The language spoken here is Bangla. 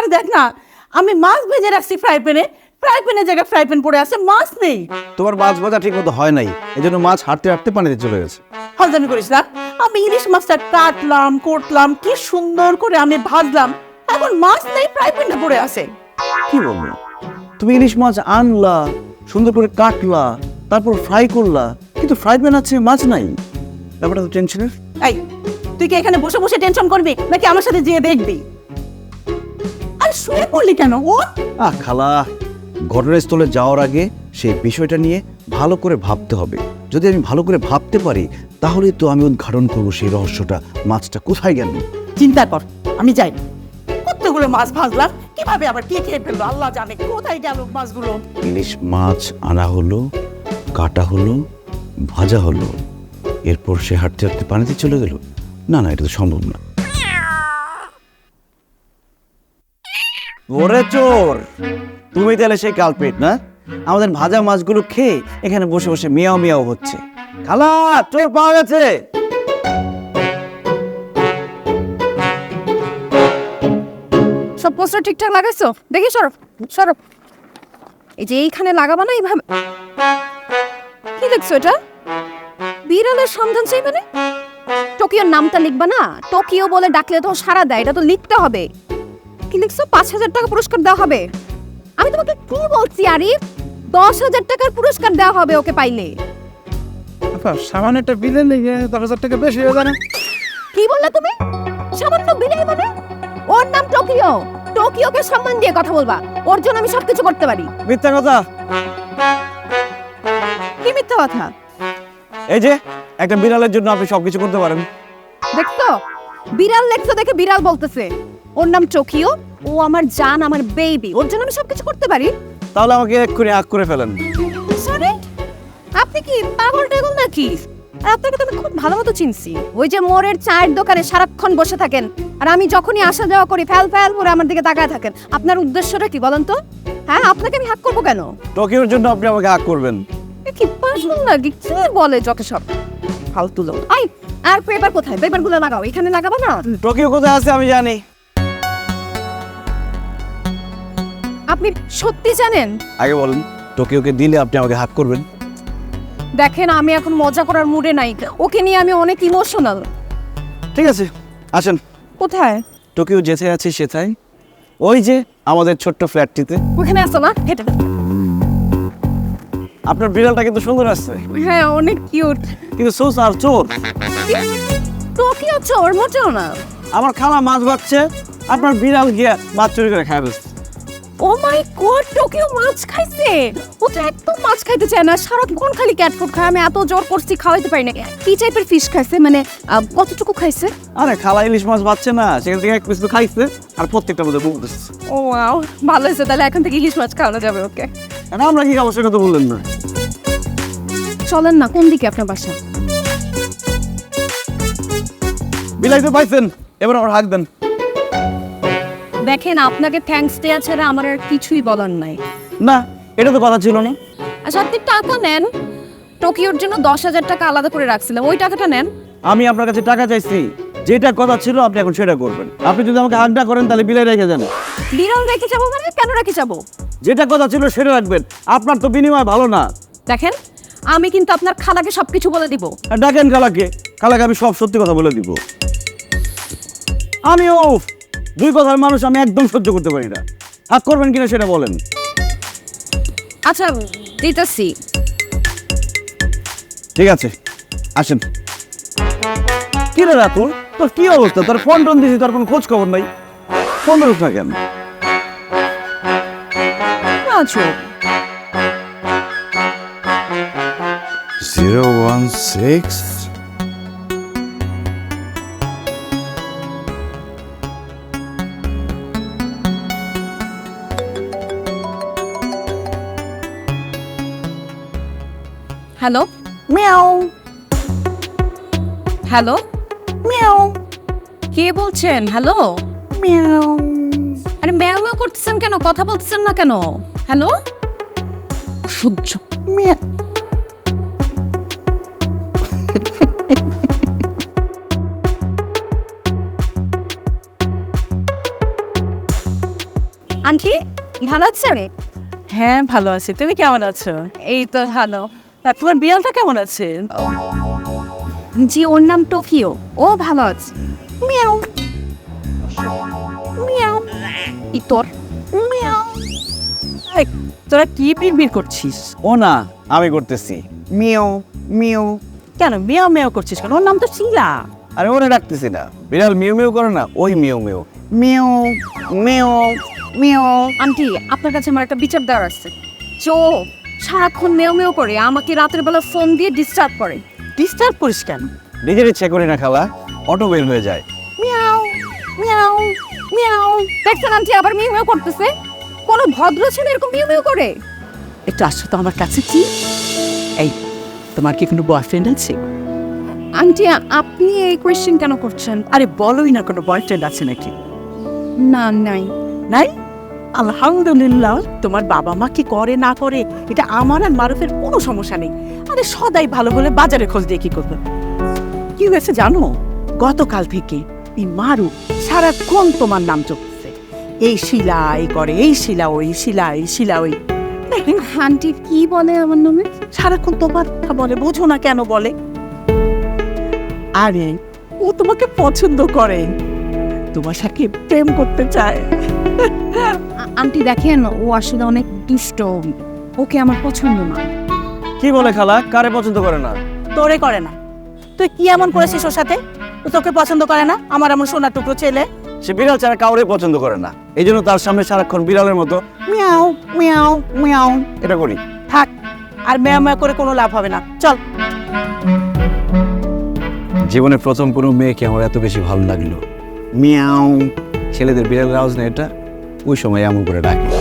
আর দেখ না আমি মাছ ভেজে রাখছি ফ্রাই প্যানে ফ্রাই প্যানের জায়গায় ফ্রাই প্যান পড়ে আছে মাছ নেই। তোমার মাছ ভাজা ঠিক মতো হয় নাই এই জন্য মাছ হাঁটতে হাঁটতে পানিতে চলে গেছে। হজমি করিস না আমি ইলিশ মাছটা কাটলাম করলাম কি সুন্দর করে আমি ভাজলাম এখন মাছ নেই ফ্রাই প্যানটা পড়ে আছে। কি বলব? তুমি ইলিশ মাছ আনলা সুন্দর করে কাটলা তারপর ফ্রাই করলা কিন্তু ফ্রাই প্যান আছে মাছ নাই। ব্যাপারটা তো টেনশনের এই তুই কি এখানে বসে বসে টেনশন করবি নাকি আমার সাথে যেয়ে দেখবি? শুয়ে পড়লি কেন? ও আহ খালা ঘটনাস্থলে যাওয়ার আগে সেই বিষয়টা নিয়ে ভালো করে ভাবতে হবে। যদি আমি ভালো করে ভাবতে পারি তাহলে তো আমি উদ্ঘাটন করব সেই রহস্যটা। মাছটা কোথায় গেল? চিন্তা কর আমি যাই। কতগুলো মাছ ভাজলাম কীভাবে আবার কে খেয়ে ফেলল? আল্লাহ জানে কোথায় গেল মাছগুলো। ইলিশ মাছ আনা হলো কাটা হলো ভাজা হলো। এরপর সে হাঁটতে হাঁটতে পানিতে চলে গেল। না না এটা তো সম্ভব না। ওরে চোর! তুমি তাহলে সেই কালপেট না? আমাদের ভাজা মাছগুলো খেয়ে এখানে বসে বসে মিয়াও মিয়াও হচ্ছে। খালা, চোর পাওয়া গেছে! সব পোস্টার ঠিকঠাক লাগাইছো? দেখি সরব সরব। এই যে এইখানে লাগাবা না এইভাবে? কি লিখছো এটা? বিড়ালের সন্ধান চাই মানে টোকিওর নামটা লিখবা না? টোকিও বলে ডাকলে তো সারা দেয়, এটা তো লিখতে হবে। কি লিখছো? পাঁচ হাজার টাকা পুরস্কার দেওয়া হবে। আমি তোমাকে কি বলছি আরিফ? দশ হাজার টাকার পুরস্কার দেওয়া হবে ওকে পাইলে। সামান্য একটা বিলে লেগে দশ হাজার টাকা বেশি হয়ে যায় কি বললে তুমি? সামান্য বিলাই মানে? ওর নাম টোকিও। টোকিওকে সম্মান দিয়ে কথা বলবা। ওর জন্য আমি সবকিছু করতে পারি। মিথ্যা কথা। কি মিথ্যা কথা? এই যে একটা বিড়ালের জন্য আপনি সবকিছু করতে পারেন। দেখছ? বিড়াল লেখছো দেখে বিড়াল বলতেছে। ওর নাম টোকিও ও আমার জান আমার বেবি ওর জন্য আমি সবকিছু করতে পারি। তাহলে আমাকে এক্ষুনি আগ করে ফেলেন। সরি আপনি কি পাগল টাগল নাকি? আর আপনাকে তো আমি খুব ভালো মতো চিনছি। ওই যে মোড়ের চায়ের দোকানে সারাক্ষণ বসে থাকেন আর আমি যখনই আসা যাওয়া করি ফ্যাল ফ্যাল করে আমার দিকে তাকায় থাকেন। আপনার উদ্দেশ্যটা কি বলেন তো? হ্যাঁ আপনাকে আমি হাক করব কেন? টোকিওর জন্য আপনি আমাকে আগ করবেন। এ কি পাগল নাকি? কি বলে যত সব? ফালতু লোক। আই আর পেপার কোথায়? পেপারগুলো লাগাও এখানে লাগাবো না? টোকিও কোথায় আছে আমি জানি। আপনি সত্যি জানেন? আগে বলুন টোকিওকে দিলে আপনি আমাকে হাক করবেন। দেখেন আমি এখন মজা করার মুডে নাই। ওকে নিয়ে আমি অনেক ইমোশনাল ঠিক আছে আসেন। কোথায়? টোকিও যেতে আছে সেথায়। ওই যে আমাদের ছোট্ট ফ্ল্যাটটিতে ওখানে আসো না হেঁটে আপনার বিড়ালটা কিন্তু সুন্দর আসছে। হ্যাঁ অনেক কিউট কিন্তু সোস আর চোর। টোকিও চোর মোটেও না। আমার খালা মাছ ভাবছে আপনার বিড়াল গিয়া মাছ চুরি করে খায় ফেলছে। ও মাই গড টোকিও মাছ খাইছে। ও তো একদম মাছ খাইতে চায় না। সারাক্ষণ খালি ক্যাট ফুড খায়। আমি এত জোর করছি খাওয়াইতে পারি না কি টাইপের ফিশ খাইছে? মানে আহ, কতটুকু খাইছে? আরে খালা ইলিশ মাছ ভাবছে না। সেখান থেকে এক পিস তো খাইছে আর প্রত্যেকটা মধ্যে বুক দিচ্ছে ও ওয়াও ভালো হয়েছে। তাহলে এখন থেকে ইলিশ মাছ খাওয়ানো যাবে ওকে আর আমরা কি খাব সেটা তো বললেন না। চলেন না কোন দিকে আপনার বাসা? বিলাই তো পাইছেন। এবার আমার হাক দেন। দেখেন আপনাকে থ্যাঙ্কস দেয়া ছাড়া আমার আর কিছুই বলার নাই। না এটা তো কথা ছিল না। আচ্ছা আপনি টাকা নেন। টোকিওর জন্য দশ হাজার টাকা আলাদা করে রাখছিলাম। ওই টাকাটা নেন। আমি আপনার কাছে টাকা চাইছি। যেটা কথা ছিল আপনি এখন সেটা করবেন। আপনি যদি আমাকে হাকটা করেন তাহলে বিলাই রেখে দেন বিড়াল রেখে যাব মানে কেন রেখে যাব? যেটা কথা ছিল সেটা রাখবেন। আপনার তো বিনিময় ভালো না। দেখেন আমি কিন্তু আপনার খালাকে সবকিছু বলে দিব। আর ডাকেন খালাকে। খালাকে আমি সব সত্যি কথা বলে দিব। আমিও দুই কথার মানুষ আমি একদম সহ্য করতে পারি না। হাক করবেন কিনা সেটা বলেন। আচ্ছা দিতেছি। ঠিক আছে আসেন। কি রে রাতুল তোর কি অবস্থা? তোর ফোন টোন দিছি তোর কোনো খোঁজ খবর নাই। ফোন ধরুস না কেন? আছো zero one six hello meow hello meow কে বলছেন? হ্যালো মিয়াও আরে ম্যাও করতেছেন কেন? কথা বলতেছেন না কেন? হ্যালো সহ্য মিয়া আন্টি ভালো আছেন? হ্যাঁ ভালো আছি। তুমি কেমন আছো? এই তো ভালো। তোমার বিড়ালটা কেমন আছে? জি ওর নাম টোকিও ও ভালো আছে। মিয়াও। মিয়াও। ই তোর। মিয়াও। তোরা কি বিড়বিড় করছিস? ও না আমি করতেছি। মিও মিও কেন মেয়াও মেয়াও করছিস কেন? ওর নাম তো শিলা। আরে ওরে ডাকতেছি না। বিড়াল মিউ মিউ করে না ওই mew mew mew mew mew aunty আপনার কাছে আমার একটা বিচার দেওয়ার আছে। চো। সারাক্ষণ মেও মেও করে আমাকে রাতের বেলা ফোন দিয়ে ডিস্টার্ব করে। ডিস্টার্ব করিস কেন? নিজের ইচ্ছে করি না খালা অটো বের হয়ে যায়। Miao Miao Miao. দেখছেন আন্টি আবার মিউ মিউ করতেছে? কোনো ভদ্র ছেলে এরকম মিউ মিউ করে? একটু আসো তো আমার কাছে কি? এই তোমার কি কোনো বয়ফ্রেন্ড আছে? আন্টি আপনি এই কোয়েশ্চেন কেন করছেন? আরে বলোই না কোনো বয়ফ্রেন্ড আছে নাকি? না নাই। নাই? আলহামদুলিল্লাহ তোমার বাবা মা কি করে না করে এটা আমার আর মারুফের কোনো সমস্যা নেই। আরে সদাই ভালো হলে বাজারে খোঁজ দিয়ে কি করবে? কি হয়েছে জানো? গতকাল থেকে এই মারু সারাক্ষণ তোমার নাম চলছে। এই শিলা এই করে এই শিলা ওই শিলা এই শিলা ওই। আন্টি কি বলে আমার নামে? সারাক্ষণ তোমার কথা বলে বোঝো না কেন বলে। আরে ও তোমাকে পছন্দ করে। তোমার সাথে প্রেম করতে চায়? আন্টি দেখেন ও আসলে অনেক দুষ্ট। ওকে আমার পছন্দ না। কি বলে খালা? কারে পছন্দ করে না? তোরে করে না। তুই কি এমন করেছিস ওর সাথে? ও তোকে পছন্দ করে না? আমার এমন সোনা টুকরো ছেলে। সে বিড়াল ছাড়া কাউরে পছন্দ করে না। এই জন্য তার সামনে সারাক্ষণ বিড়ালের মতো মিয়াও মিয়াও মিয়াও। এটা করি। থাক আর মেয়া মেয়া করে কোনো লাভ হবে না। চল। জীবনের প্রথম কোনো মেয়েকে আমার এত বেশি ভালো লাগল। মিয়াও ছেলেদের বিড়ালের আওয়াজ না এটা? ওই সময় এমন করে ডাকে।